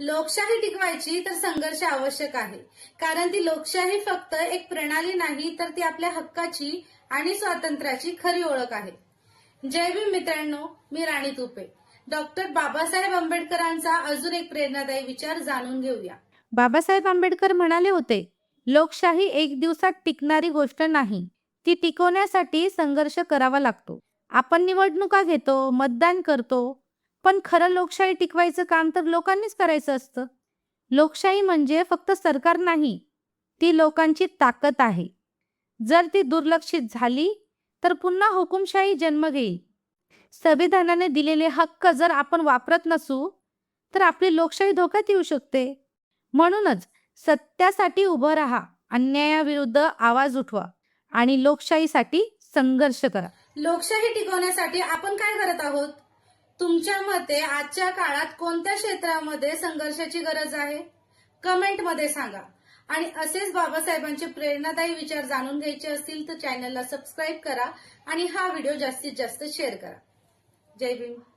लोकशाही टिकवायची तर संघर्ष आवश्यक आहे. कारण ती लोकशाही फक्त एक प्रणाली नाही तर ती आपल्या हक्काची आणि स्वातंत्र्याची खरी ओळख आहे. जय भीम मित्रांनो मी राणी तुपे. डॉक्टर बाबासाहेब आंबेडकरांचा अजून एक प्रेरणादायी विचार जाणून घेऊया. बाबासाहेब आंबेडकर म्हणाले होते लोकशाही एक दिवसात टिकणारी गोष्ट नाही ती टिकवण्यासाठी संघर्ष करावा लागतो. आपण निवडणुका घेतो मतदान करतो पण खरं लोकशाही टिकवायचं काम तर लोकांनीच करायचं असतं. लोकशाही म्हणजे फक्त सरकार नाही ती लोकांची ताकद आहे. जर ती दुर्लक्षित झाली तर पुन्हा हुकुमशाही जन्म घेईल. संविधानाने दिलेले हक्क जर आपण वापरत नसू तर आपली लोकशाही धोक्यात येऊ शकते. म्हणूनच सत्यासाठी उभं राहा अन्यायाविरुद्ध आवाज उठवा आणि लोकशाहीसाठी संघर्ष करा. लोकशाही टिकवण्यासाठी आपण काय करत आहोत? तुमच्या मते आजच्या काळात कोणत्या क्षेत्रामध्ये संघर्षाची गरज आहे? कमेंटमध्ये सांगा. आणि असेच बाबासाहेबांचे प्रेरणादायी विचार जाणून घ्यायचे असतील तर चॅनलला सबस्क्राईब करा आणि हा व्हिडिओ जास्तीत जास्त शेअर करा. जय भीम.